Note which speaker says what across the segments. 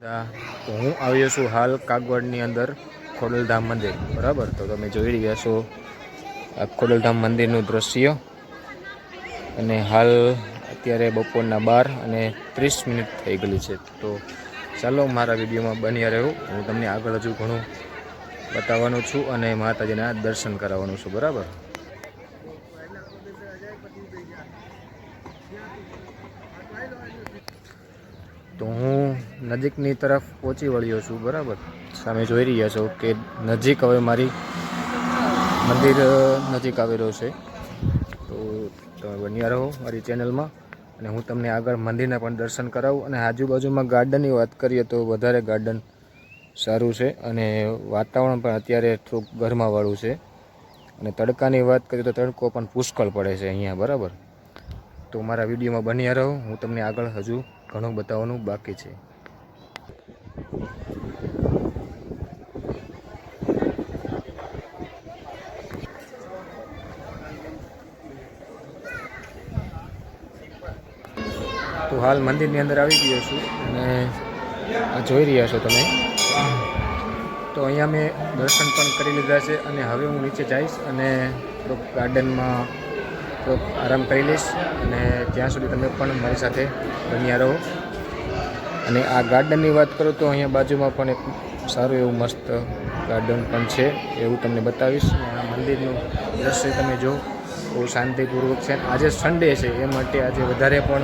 Speaker 1: તો હું આવ્યો છું હાલ કાગવડની અંદર ખોડલધામ મંદિર. બરાબર? તો તમે જોઈ રહ્યા છો આ ખોડલધામ મંદિરનું દ્રશ્ય. અને હાલ અત્યારે બપોરના બાર અને ત્રીસ મિનિટ થઈ ગયેલી છે. તો ચાલો મારા વિડીયોમાં બન્યા રહ્યો હું તમને આગળ હજુ ઘણું બતાવવાનું છું અને માતાજીના દર્શન કરાવવાનું છું. બરાબર? તો હું નજીકની તરફ પહોંચી વળ્યો છું, બરાબર? સામે જોઈ રહ્યા છો કે નજીક હવે મારી મંદિર નજીક આવેલો છે. તો તમે બન્યા રહો મારી ચેનલમાં અને હું તમને આગળ મંદિરના પણ દર્શન કરાવું. અને આજુબાજુમાં ગાર્ડનની વાત કરીએ તો વધારે ગાર્ડન સારું છે અને વાતાવરણ પણ અત્યારે થોડુંક ગરમાવાળું છે. અને તડકાની વાત કરીએ તો તડકો પણ પુષ્કળ પડે છે અહીંયા, બરાબર? તો મારા વિડીયોમાં બન્યા રહો. હું તમને આગળ હજુ ઘણું બતાવવાનું બાકી છે. તો હાલ મંદિરની અંદર આવી ગયો છું અને જોઈ રહ્યા છો તમે. તો અહીંયા મેં દર્શન પણ કરી લીધા છે અને હવે હું નીચે જઈશ અને ગાર્ડનમાં થોડોક આરામ કરી લઈશ અને ત્યાં સુધી તમે પણ મારી સાથે બન્યા રહો. અને આ ગાર્ડનની વાત કરું તો અહીંયા બાજુમાં પણ એક સારું એવું મસ્ત ગાર્ડન પણ છે એવું તમને બતાવીશ. આ મંદિરનું દ્રશ્ય તમે જો, બહુ શાંતિપૂર્વક છે. આજે સન્ડે છે, એ માટે આજે વધારે પણ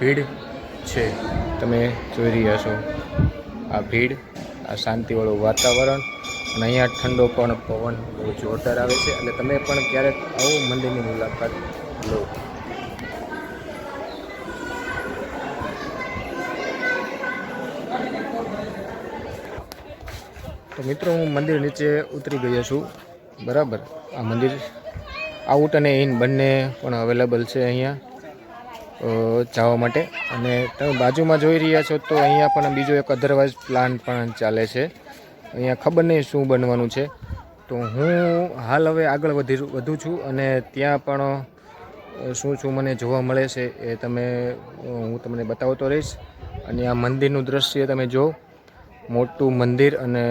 Speaker 1: ભીડ છે. તમે જોઈ રહ્યા છો આ ભીડ. આ શાંતિવાળું વાતાવરણ અને અહીંયા ઠંડો પણ પવન બહુ જોરદાર આવે છે. એટલે તમે પણ ક્યારેક આવો મંદિરની મુલાકાત લો. તો મિત્રો, હું મંદિર નીચે ઉતરી ગયો છું. બરાબર? આ મંદિર, આઉટ અને ઇન બંને પણ અવેલેબલ છે અહીંયા. જવા માટે. અને તમે બાજુમાં જોઈ રહ્યા છો તો અહીંયા પણ બીજો એક અધરવાઇઝ પ્લાન પણ ચાલે છે. અહીંયા ખબર નહીં શું બનવાનું છે. તો હું હાલ હવે આગળ વધી, વધુ છું અને ત્યાં પણ શું શું મને જોવા મળે છે એ તમે હું તમને બતાવતો રહીશ. અને આ મંદિરનું દ્રશ્ય તમે જો. મોટું મંદિર અને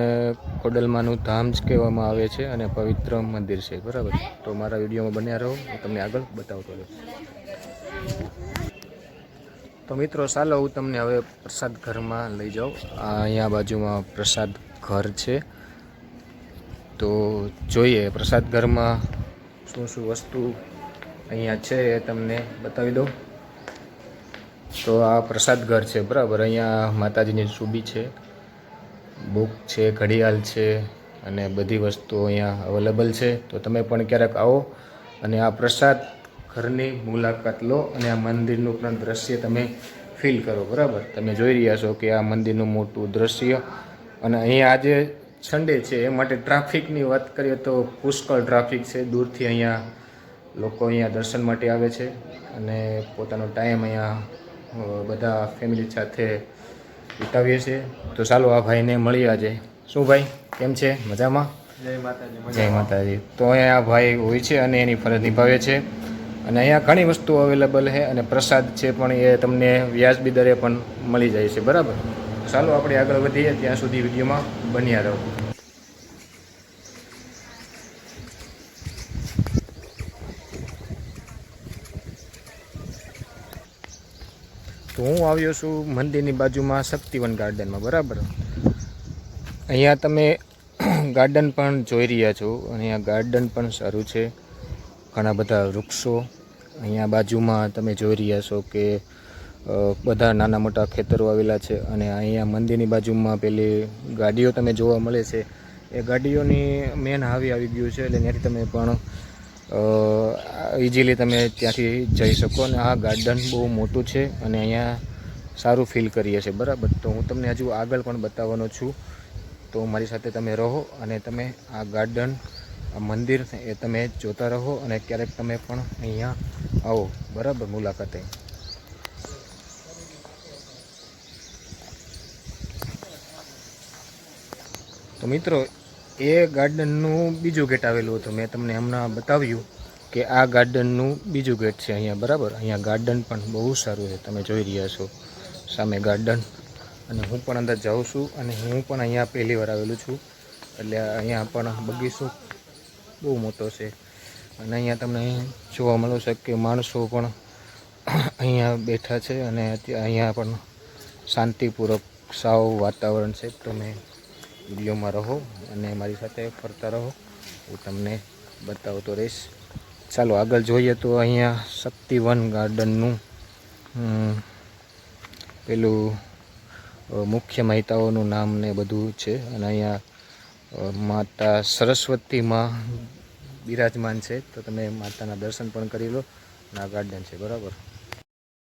Speaker 1: ખોડલમાનું ધામ જ કહેવામાં આવે છે અને પવિત્ર મંદિર છે. બરાબર? તો મારા વિડીયોમાં બન્યા રહો. હું તમને આગળ બતાવતો રહીશ. તો મિત્રો, ચાલો હું તમને હવે પ્રસાદ ઘરમાં લઈ જાઉં. અહીંયા બાજુમાં પ્રસાદ ઘર છે. તો જોઈએ પ્રસાદ ઘરમાં શું શું વસ્તુ અહીંયા છે એ તમને બતાવી દઉં. તો આ પ્રસાદ ઘર છે, બરાબર. અહીંયા માતાજીની સુબી છે, બુક છે, ઘડિયાળ છે અને બધી વસ્તુઓ અહીંયા અવેલેબલ છે. તો તમે પણ ક્યારેક આવો અને આ પ્રસાદ ઘરની મુલાકાત લો અને આ મંદિરનું પણ દ્રશ્ય તમે ફીલ કરો બરાબર? તમે જોઈ રહ્યા છો કે આ મંદિરનું મોટું દ્રશ્ય અને અહીંયા આજે સન્ડે છે એ માટે ટ્રાફિકની વાત કરીએ તો પુષ્કળ ટ્રાફિક છે. દૂરથી અહીંયા લોકો અહીંયા દર્શન માટે આવે છે અને પોતાનો ટાઈમ અહીંયા બધા ફેમિલી સાથે વિતાવીએ છીએ. તો ચાલો આ ભાઈને મળીએ આજે. શું ભાઈ કેમ છે? મજામાં?
Speaker 2: જય માતાજી
Speaker 1: જય માતાજી. તો અહીંયા આ ભાઈ હોય છે અને એની ફરજ નિભાવે છે. અને અહીંયા ઘણી વસ્તુઓ અવેલેબલ છે અને પ્રસાદ છે પણ એ તમને વ્યાજબી દરે પણ મળી જાય છે, બરાબર? ચાલો આપણે આગળ વધીએ, ત્યાં સુધી વિડીયોમાં બન્યા રહો. તો હું આવ્યો છું મંદિરની બાજુમાં શક્તિવન ગાર્ડનમાં, બરાબર? અહીંયા તમે ગાર્ડન પણ જોઈ રહ્યા છો અને અહીંયા ગાર્ડન પણ સારું છે. ઘણા બધા વૃક્ષો અહીંયા બાજુમાં તમે જોઈ રહ્યા છો કે બધા નાના મોટા ખેતરો આવેલા છે અને અહીંયા મંદિરની બાજુમાં પેલી ગાડીઓ તમે જોવા મળે છે. એ ગાડીઓની મેન હાવી આવી ગયું છે એટલે ત્યાંથી તમે પણ ઇઝીલી તમે ત્યાંથી જઈ શકો અને આ ગાર્ડન બહુ મોટું છે અને અહીંયા સારું ફીલ કરીએ છીએ બરાબર? તો હું તમને હજુ આગળ પણ બતાવવાનો છું. તો મારી સાથે તમે રહો અને તમે આ ગાર્ડન આ મંદિર એ તમે જોતા રહો અને ક્યારેક તમે પણ અહીંયા આવો. બરાબર, મુલાકાતે. તો મિત્રો, એ ગાર્ડનનું બીજું ગેટ આવેલું હતું. મેં તમને હમણાં બતાવ્યું કે આ ગાર્ડનનું બીજું ગેટ છે અહીંયા. બરાબર? અહીંયા ગાર્ડન પણ બહુ સારું છે. તમે જોઈ રહ્યા છો. સામે ગાર્ડન. અને હું પણ અંદર જાઉં છું અને હું પણ અહીંયા પહેલી વાર આવેલું છું. એટલે અહીંયા પણ બગીચો બહુ મોટો છે. અને અહીંયા તમને જોવા મળે છે કે માણસો પણ અહીંયા બેઠા છે અને અહીંયા પણ શાંતિપૂર્વક સાવ વાતાવરણ છે. તમે વિડીયોમાં રહો અને મારી સાથે ફરતા રહો. હું તમને બતાવતો રહીશ. ચાલો, આગળ જોઈએ તો અહીંયા શક્તિવન ગાર્ડનનું પેલું મુખ્ય મહિતાઓનું નામ ને બધું છે. અને અહીંયા માતા સરસ્વતીમાં બિરાજમાન છે. તો તમે માતાના દર્શન પણ કરી લો. આ ગાર્ડન છે. બરાબર?